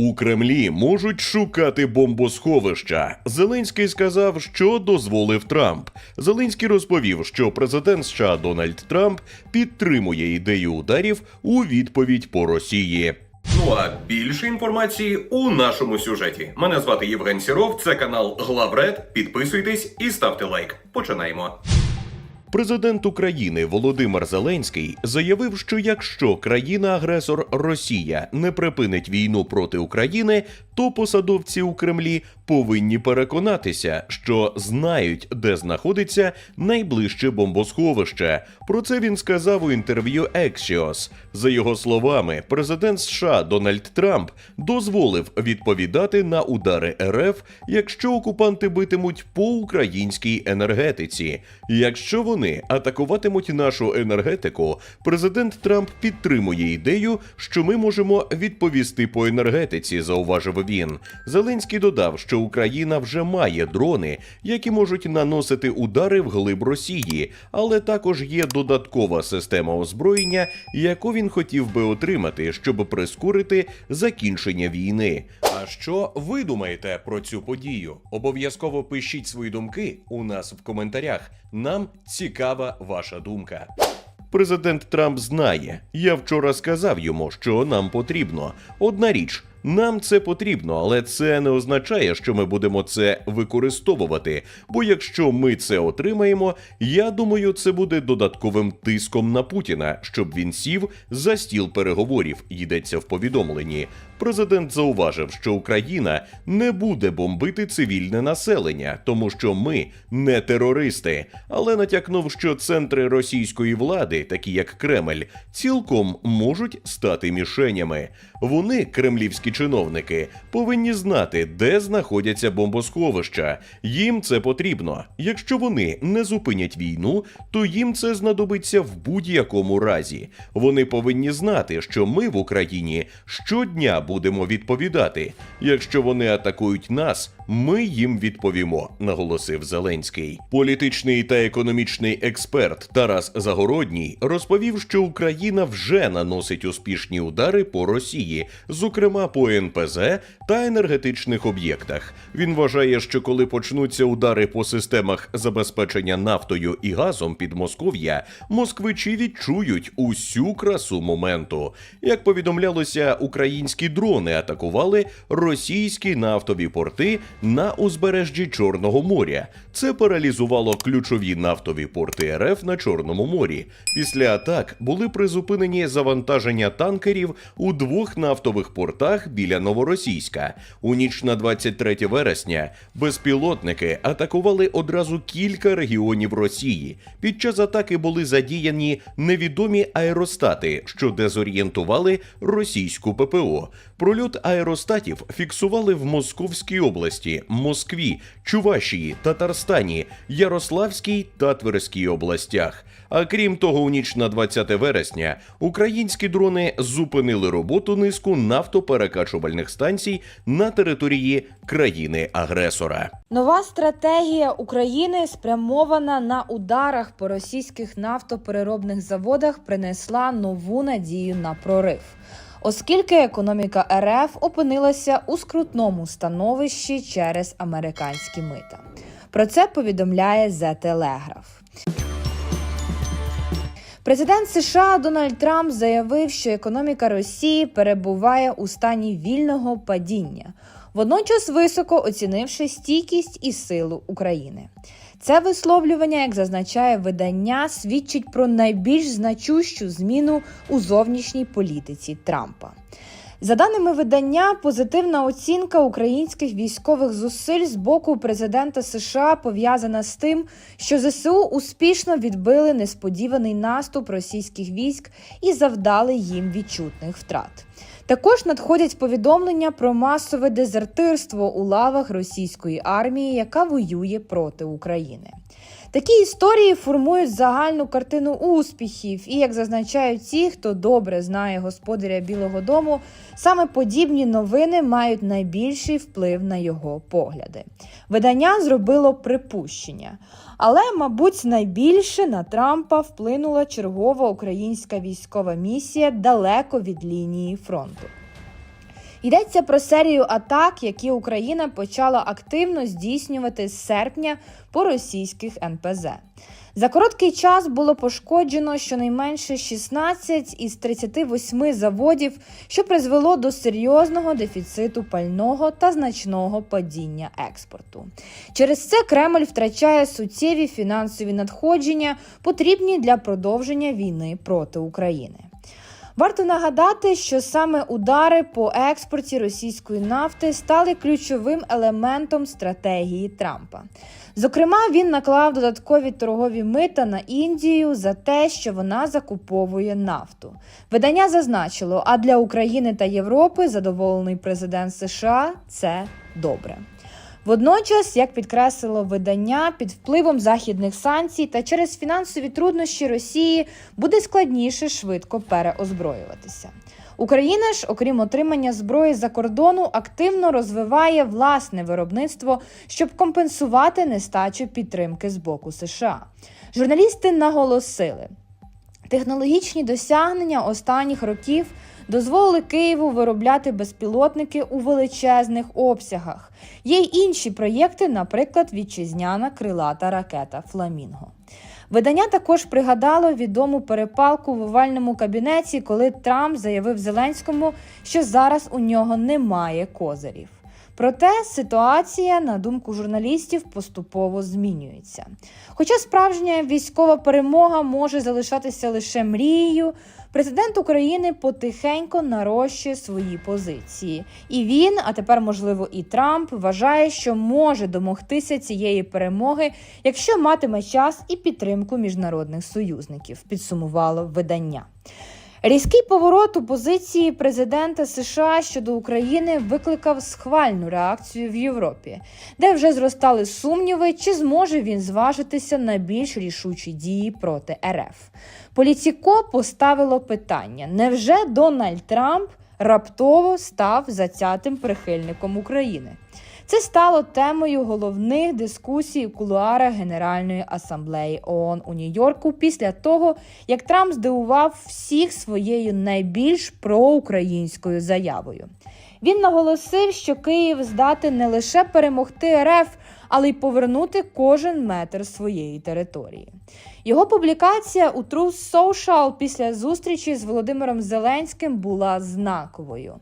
У Кремлі можуть шукати бомбосховища. Зеленський сказав, що дозволив Трамп. Зеленський розповів, що президент США Дональд Трамп підтримує ідею ударів у відповідь по Росії. Ну а більше інформації у нашому сюжеті. Мене звати Євген Сіров, це канал Главред. Підписуйтесь і ставте лайк. Починаємо. Президент України Володимир Зеленський заявив, що якщо країна-агресор Росія не припинить війну проти України, то посадовці у Кремлі повинні переконатися, що знають, де знаходиться найближче бомбосховище. Про це він сказав у інтерв'ю Axios. За його словами, президент США Дональд Трамп дозволив відповідати на удари РФ, якщо окупанти битимуть по українській енергетиці. Якщо вони атакуватимуть нашу енергетику, президент Трамп підтримує ідею, що ми можемо відповісти по енергетиці, зауважив він. Зеленський додав, що Україна вже має дрони, які можуть наносити удари в глиб Росії, але також є додаткова система озброєння, яку він хотів би отримати, щоб прискорити закінчення війни. А що ви думаєте про цю подію? Обов'язково пишіть свої думки у нас в коментарях. Нам цікава ваша думка. Президент Трамп знає. Я вчора сказав йому, що нам потрібно. Одна річ. Нам це потрібно, але це не означає, що ми будемо це використовувати. Бо якщо ми це отримаємо, я думаю, це буде додатковим тиском на Путіна, щоб він сів за стіл переговорів. Йдеться в повідомленні. Президент зауважив, що Україна не буде бомбити цивільне населення, тому що ми не терористи, але натякнув, що центри російської влади, такі як Кремль, цілком можуть стати мішенями. Вони, кремлівські чиновники, повинні знати, де знаходяться бомбосховища. Їм це потрібно. Якщо вони не зупинять війну, то їм це знадобиться в будь-якому разі. Вони повинні знати, що ми в Україні щодня будемо відповідати. Якщо вони атакують нас, ми їм відповімо, наголосив Зеленський. Політичний та економічний експерт Тарас Загородній розповів, що Україна вже наносить успішні удари по Росії, зокрема по НПЗ та енергетичних об'єктах. Він вважає, що коли почнуться удари по системах забезпечення нафтою і газом під Москов'я, москвичі відчують усю красу моменту. Як повідомлялося, українські дрони атакували російські нафтові порти на узбережжі Чорного моря. Це паралізувало ключові нафтові порти РФ на Чорному морі. Після атак були призупинені завантаження танкерів у двох нафтових портах біля Новоросійська. У ніч на 23 вересня безпілотники атакували одразу кілька регіонів Росії. Під час атаки були задіяні невідомі аеростати, що дезорієнтували російську ППО. Прольот аеростатів фіксували в Московській області, Москві, Чувашії, Татарстані, Ярославській та Тверській областях. А крім того, у ніч на 20 вересня українські дрони зупинили роботу низку нафтоперекачувальних станцій на території країни-агресора. Нова стратегія України, спрямована на ударах по російських нафтопереробних заводах, принесла нову надію на прорив. Оскільки економіка РФ опинилася у скрутному становищі через американські мита. Про це повідомляє The Telegraph. Президент США Дональд Трамп заявив, що економіка Росії перебуває у стані вільного падіння, водночас високо оцінивши стійкість і силу України. Це висловлювання, як зазначає видання, свідчить про найбільш значущу зміну у зовнішній політиці Трампа. За даними видання, позитивна оцінка українських військових зусиль з боку президента США пов'язана з тим, що ЗСУ успішно відбили несподіваний наступ російських військ і завдали їм відчутних втрат. Також надходять повідомлення про масове дезертирство у лавах російської армії, яка воює проти України. Такі історії формують загальну картину успіхів, і як зазначають ті, хто добре знає господаря Білого Дому, саме подібні новини мають найбільший вплив на його погляди. Видання зробило припущення, але, мабуть, найбільше на Трампа вплинула чергова українська військова місія далеко від лінії фронту. Йдеться про серію атак, які Україна почала активно здійснювати з серпня по російських НПЗ. За короткий час було пошкоджено щонайменше 16 із 38 заводів, що призвело до серйозного дефіциту пального та значного падіння експорту. Через це Кремль втрачає суттєві фінансові надходження, потрібні для продовження війни проти України. Варто нагадати, що саме удари по експорті російської нафти стали ключовим елементом стратегії Трампа. Зокрема, він наклав додаткові торгові мита на Індію за те, що вона закуповує нафту. Видання зазначило, а для України та Європи задоволений президент США це добре. Водночас, як підкреслило видання, під впливом західних санкцій та через фінансові труднощі Росії буде складніше швидко переозброюватися. Україна ж, окрім отримання зброї за кордону, активно розвиває власне виробництво, щоб компенсувати нестачу підтримки з боку США. Журналісти наголосили, технологічні досягнення останніх років дозволили Києву виробляти безпілотники у величезних обсягах. Є й інші проєкти, наприклад, вітчизняна крилата ракета Фламінго. Видання також пригадало відому перепалку в овальному кабінеті, коли Трамп заявив Зеленському, що зараз у нього немає козирів. Проте ситуація, на думку журналістів, поступово змінюється. Хоча справжня військова перемога може залишатися лише мрією, президент України потихеньку нарощує свої позиції. І він, а тепер, можливо, і Трамп, вважає, що може домогтися цієї перемоги, якщо матиме час і підтримку міжнародних союзників, підсумувало видання. Різкий поворот у позиції президента США щодо України викликав схвальну реакцію в Європі, де вже зростали сумніви, чи зможе він зважитися на більш рішучі дії проти РФ. Політіко поставило питання: невже Дональд Трамп раптово став затятим прихильником України? Це стало темою головних дискусій у кулуарах Генеральної асамблеї ООН у Нью-Йорку після того, як Трамп здивував всіх своєю найбільш проукраїнською заявою. Він наголосив, що Київ здатен не лише перемогти РФ, але й повернути кожен метр своєї території. Його публікація у Truth Social після зустрічі з Володимиром Зеленським була знаковою.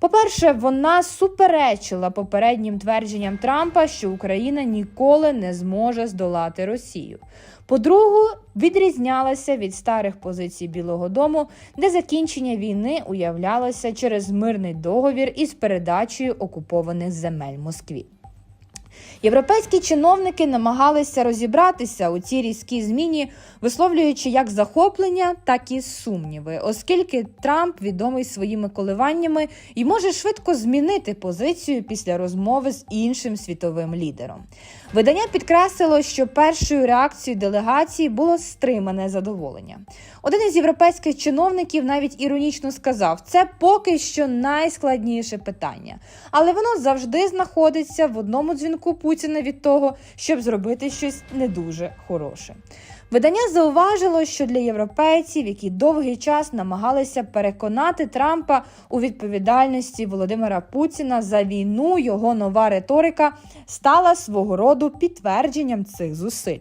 По-перше, вона суперечила попереднім твердженням Трампа, що Україна ніколи не зможе здолати Росію. По-друге, відрізнялася від старих позицій Білого Дому, де закінчення війни уявлялося через мирний договір із передачею окупованих земель Москві. Європейські чиновники намагалися розібратися у цій різкій зміні, висловлюючи як захоплення, так і сумніви, оскільки Трамп відомий своїми коливаннями і може швидко змінити позицію після розмови з іншим світовим лідером. Видання підкреслило, що першою реакцією делегації було стримане задоволення. Один із європейських чиновників навіть іронічно сказав: це поки що найскладніше питання, але воно завжди знаходиться в одному дзвінку Путіна від того, щоб зробити щось не дуже хороше. Видання зауважило, що для європейців, які довгий час намагалися переконати Трампа у відповідальності Володимира Путіна за війну, його нова риторика стала свого роду підтвердженням цих зусиль.